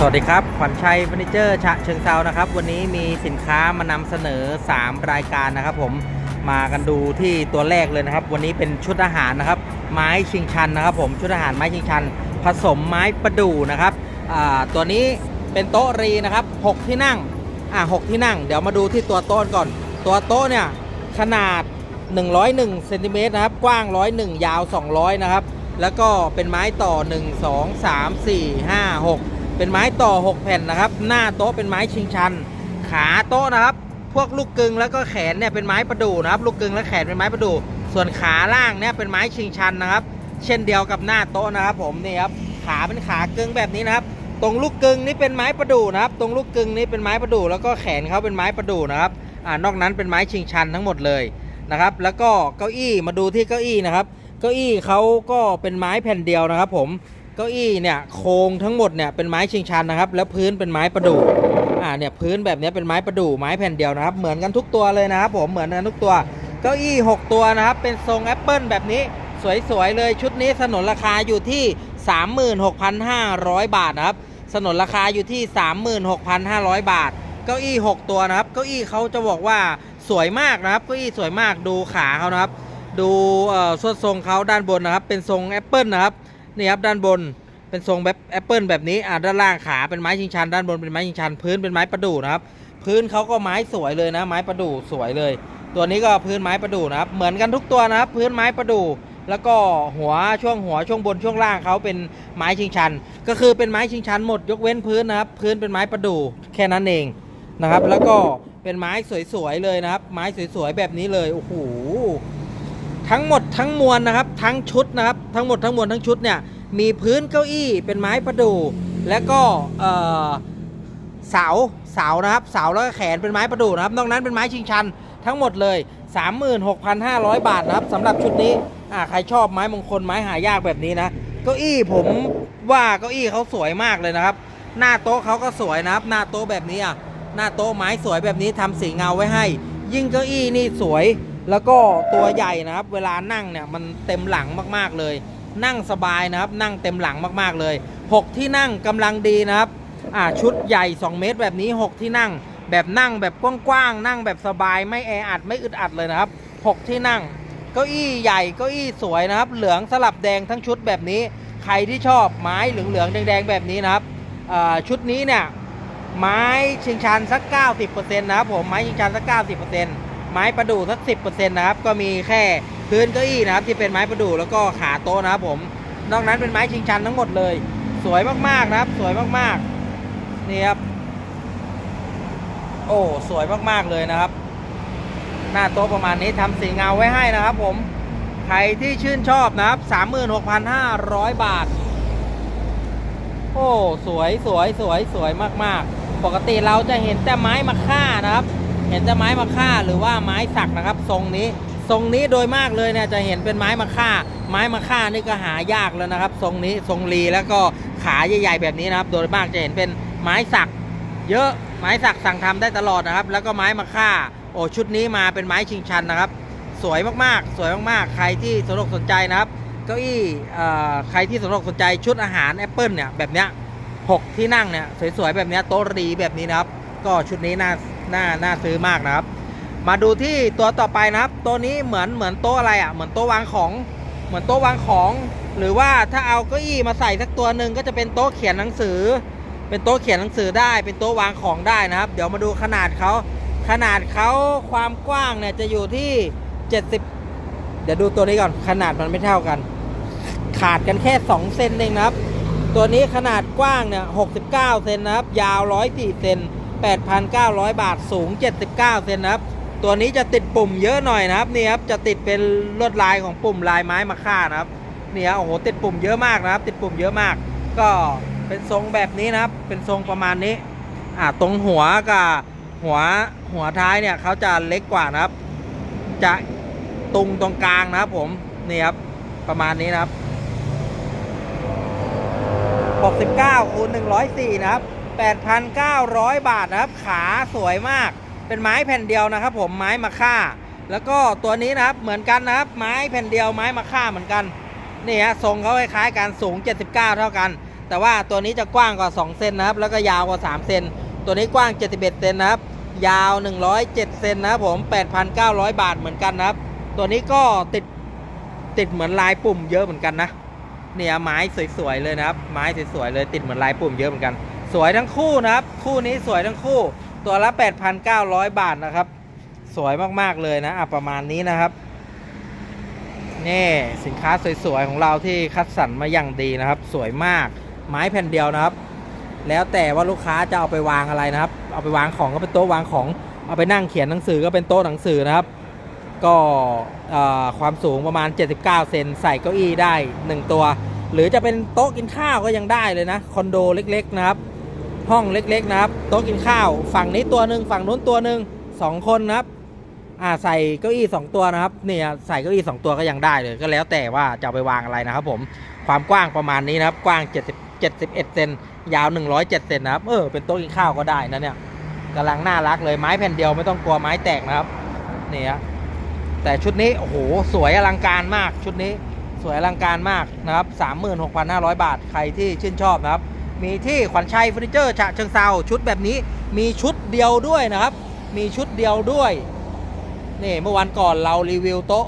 สวัสดีครับ ขวัญชัยเฟอร์นิเจอร์ ฉะเชิงเซานะครับ วันนี้มีสินค้ามานำเสนอ 3 รายการนะครับ ผม มากันดูที่ตัวแรกเลยนะครับ วันนี้เป็นชุดอาหารนะครับ ไม้ชิงชันนะครับ ผม ชุดอาหารไม้ชิงชัน ผสมไม้ประดู่นะครับ ตัวนี้เป็นโต๊ะรีนะครับ 6 ที่นั่ง อ่าหกที่นั่ง เดี๋ยวมาดูที่ตัวโต๊ะก่อน ตัวโต๊ะเนี่ยขนาด 101เซนติเมตรนะครับ กว้าง 101 ยาว 200 นะครับ แล้วก็เป็นไม้ต่อ 1 2 3 4 5 6 เป็นไม้ต่อ 6 แผ่นนะครับ หน้าโต๊ะเป็นไม้ชิงชัน ขาโต๊ะนะครับ พวกลูกกึงแล้วก็แขนเนี่ยเป็นไม้ประดู่นะครับ ลูกกึงและแขนเป็นไม้ประดู่ส่วนขาล่างเนี่ยเป็นไม้ชิงชันนะครับ เช่นเดียวกับหน้าโต๊ะนะครับ ผมนี่ครับขาเป็นขากึงแบบนี้นะครับ ตรงลูกกึงนี่เป็นไม้ประดู่นะครับ ตรงลูกกึงนี่เป็นไม้ประดู่แล้วก็แขนเขาเป็นไม้ประดู่นะครับอ่านอกนั้นเป็นไม้ชิงชันทั้งหมดเลยนะครับ แล้วก็เก้าอี้มาดูที่เก้าอี้นะครับ เก้าอี้เขาก็เป็นไม้แผ่นเดียวนะครับ ผม เก้าอี้เนี่ยโครงทั้งหมดเนี่ยเป็นไม้ชิงชันนะครับ แล้วพื้นเป็นไม้ประดู่อ่าเนี่ยพื้นแบบนี้เป็นไม้ประดู่ไม้แผ่นเดียวนะครับ เหมือนกันทุกตัวเลยนะครับผมเหมือนกันทุกตัว เก้าอี้ 6 ตัวนะครับ เป็นทรงแอปเปิลแบบนี้สวยๆเลยชุดนี้สนนราคาอยู่ที่ 36,500 บาทนะครับสนนราคาอยู่ที่ 36,500 บาท เก้าอี้ 6 ตัวนะครับ เก้าอี้เขาจะบอกว่าสวยมากนะครับ เก้าอี้สวยมากดูขาเขานะครับ ดูเอ่อส่วนทรงเขาด้านบนนะครับ เป็นทรงแอปเปิลนะครับ นี่ครับด้านบนเป็นทรงแบบแอปเปิลแบบนี้อ่าด้านล่างขาเป็นไม้ชิงชัน ด้านบนเป็นไม้ชิงชัน พื้นเป็นไม้ประดู่นะครับ พื้นเขาก็ไม้สวยเลยนะ ไม้ประดู่สวยเลย ตัวนี้ก็พื้นไม้ประดู่นะครับเหมือนกันทุกตัวนะครับ พื้นไม้ประดู่แล้วก็หัวช่วงหัวช่วงบนช่วงล่างเขาเป็นไม้ชิงชัน ก็คือเป็นไม้ชิงชันหมดยกเว้นพื้นนะครับ พื้นเป็นไม้ประดู่แค่นั้นเองนะครับ แล้วก็เป็นไม้สวยๆเลยนะครับ ไม้สวยๆแบบนี้เลยโอ้โห ทั้งหมดทั้งมวลนะครับทั้งชุดนะครับทั้งหมดทั้งมวลทั้งชุดเนี่ยมีพื้นเก้าอี้เป็นไม้ประดู่และก็เสาเสานะครับเสาแล้วก็แขนเป็นไม้ประดู่นะครับนอกนั้นเป็นไม้ชิงชันทั้งหมดเลย 36,500 บาทนะครับสำหรับชุดนี้อ่าใครชอบไม้มงคลไม้หายากแบบนี้นะเก้าอี้ผมว่าเก้าอี้เขาสวยมากเลยนะครับ หน้าโต๊ะเขาก็สวยนะครับ หน้าโต๊ะแบบนี้อะหน้าโต๊ะไม้สวยแบบนี้ทำสีเงาไว้ให้ ยิ่งเก้าอี้นี่สวย แล้วก็ตัวใหญ่นะครับ เวลานั่งเนี่ยมันเต็มหลังมากๆเลย นั่งสบายนะครับ นั่งเต็มหลังมากๆเลย 6 ที่นั่งกำลังดีนะครับอ่าชุดใหญ่ 2 เมตรแบบนี้ 6 ที่นั่ง แบบนั่งแบบกว้างๆนั่งแบบสบายไม่แออัดไม่อึดอัดเลยนะครับ 6 ที่นั่งเก้าอี้ใหญ่เก้าอี้สวยนะครับ เหลืองสลับแดงทั้งชุดแบบนี้ ใครที่ชอบไม้เหลืองๆแดงๆแบบนี้นะครับชุดนี้เนี่ยไม้ชิงชันสัก 90%นะครับผมไม้ชิงชันสัก 90% ไม้ประดู่สัก 10%นะครับ ก็มีแค่พื้นเก้าอี้นะครับ ที่เป็นไม้ประดู่แล้วก็ขาโต๊ะนะครับผม นอกนั้นเป็นไม้ชิงชันทั้งหมดเลย สวยมากๆนะครับ สวยมากๆ นี่ครับ โอ้สวยมากๆเลยนะครับ หน้าโต๊ะประมาณนี้ทำสีเงาไว้ให้นะครับ ผม ใครที่ชื่นชอบนะครับ 36,500 บาท โอ้สวยสวยสวยสวยมากๆ ปกติเราจะเห็นแต่ไม้มะค่านะครับ เห็นแต่ไม้มะค่าหรือว่าไม้สักนะครับ ทรงนี้ ทรงนี้โดยมากเลยเนี่ยจะเห็นเป็นไม้มะค่า ไม้มะค่านี่ก็หายากแล้วนะครับ ทรงนี้ทรงรีแล้วก็ขาใหญ่ๆแบบนี้นะครับ โดยมากจะเห็นเป็นไม้สัก เยอะไม้สักสั่งทำได้ตลอดนะครับ แล้วก็ไม้มะค่า โอ้ชุดนี้มาเป็นไม้ชิงชันนะครับ สวยมากๆ สวยมากๆ ใครที่สนอกสนใจนะครับเก้าอี้เอ่อใครที่สนอกสนใจชุดอาหารแอปเปิลเนี่ยแบบเนี้ยหกที่นั่งเนี่ยสวยๆแบบเนี้ยโต๊ะรีแบบนี้นะครับ ก็ชุดนี้น่า น่าน่าซื้อมากนะครับ มาดูที่ตัวต่อไปนะครับ ตัวนี้เหมือนเหมือนโต๊ะอะไรอะเหมือนโต๊ะวางของ เหมือนโต๊ะวางของ หรือว่าถ้าเอาเก้าอี้มาใส่สักตัวหนึ่งก็จะเป็นโต๊ะเขียนหนังสือ เป็นโต๊ะเขียนหนังสือได้ เป็นโต๊ะวางของได้นะครับ เดี๋ยวมาดูขนาดเขาขนาดเขาความกว้างเนี่ยจะอยู่ที่ 70 เดี๋ยวดูตัวนี้ก่อนขนาดมันไม่เท่ากัน ขาดกันแค่ 2 เซนเองนะครับ ตัวนี้ขนาดกว้างเนี่ย69 เซนนะครับ ยาว 104 เซน 8,900 บาทสูง 79 เซนนะครับ ตัวนี้จะติดปุ่มเยอะหน่อยนะครับนี่ครับจะติดเป็นลวดลายของปุ่มลายไม้มาค่านะครับนี่ฮะโอ้โหติดปุ่มเยอะมากนะครับ ติดปุ่มเยอะมาก ก็เป็นทรงแบบนี้นะครับ เป็นทรงประมาณนี้อ่าตรงหัวกับหัวหัวท้ายเนี่ยเขาจะเล็กกว่านะครับ จะตุงตรงกลางนะครับผมนี่ครับประมาณนี้นะครับ 69คูณ104 นะครับ 8,900 บาทนะครับ ขาสวยมาก เป็นไม้แผ่นเดียวนะครับ ผมไม้มะค่า แล้วก็ตัวนี้นะครับเหมือนกันนะครับ ไม้แผ่นเดียวไม้มะค่าเหมือนกันนี่ฮะทรงเขาคล้ายๆกันสูง 79 เท่ากัน แต่ว่าตัวนี้จะกว้างกว่า 2 เซนนะครับ แล้วก็ยาวกว่า 3 เซนตัวนี้กว้าง 71 เซนนะครับ ยาว 107 เซนนะครับผม 8,900 บาทเหมือนกันนะครับ ตัวนี้ก็ติดติดเหมือนลายปุ่มเยอะเหมือนกันนะเนี่ยไม้สวยๆเลยนะครับ ไม้สวยๆเลยติดเหมือนลายปุ่มเยอะเหมือนกัน สวยทั้งคู่นะครับ คู่นี้สวยทั้งคู่ ตัวละ 8,900 บาทนะครับ สวยมากๆเลยนะอะประมาณนี้นะครับนี่สินค้าสวยๆของเราที่คัดสรรมาอย่างดีนะครับ สวยมากไม้แผ่นเดียวนะครับ แล้วแต่ว่าลูกค้าจะเอาไปวางอะไรนะครับ เอาไปวางของก็เป็นโต๊ะวางของเอาไปนั่งเขียนหนังสือก็เป็นโต๊ะหนังสือนะครับ ก็ความสูงประมาณ 79 เซนใส่เก้าอี้ได้ 1 ตัว หรือจะเป็นโต๊ะกินข้าวก็ยังได้เลยนะคอนโดเล็ก ๆ นะครับ ห้องเล็กๆนะครับโต๊ะกินข้าว ฝั่งนี้ตัวหนึ่งฝั่งนู้นตัวหนึ่งสองคนนะครับอ่าใส่เก้าอี้สองตัวนะครับเนี่ยใส่เก้าอี้สองตัวก็ยังได้เลยก็แล้วแต่ว่าจะาไปวางอะไรนะครับ ผมความกว้างประมาณนี้นะครับกว้าง70 71เซนยาว 107เซนนะครับเออเป็นโต๊ะกินข้าวก็ได้นะเนี่ยกำลังน่ารักเลยไม้แผ่นเดียวไม่ต้องกลัวไม้แตกนะครับนี่ฮะแต่ชุดนี้โอ้โหสวยอลังการมากชุดนี้สวยอลังการมากนะครับ36,500 บาทใครที่ชื่นชอบนะครับ มีที่ขวัญชัยเฟอร์นิเจอร์ฉะเชิงเซาชุดแบบนี้มีชุดเดียวด้วยนะครับ มีชุดเดียวด้วยนี่เมื่อวันก่อนเรารีวิวโต๊ะ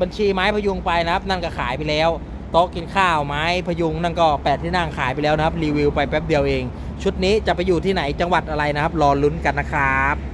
บัญชีไม้พยุงไปนะครับ นั่นก็ขายไปแล้ว โต๊ะกินข้าวไม้พยุงนั่นก็แปดที่นั่งขายไปแล้วนะครับ รีวิวไปแป๊บเดียวเอง ชุดนี้จะไปอยู่ที่ไหนจังหวัดอะไรนะครับ รอลุ้นกันนะครับ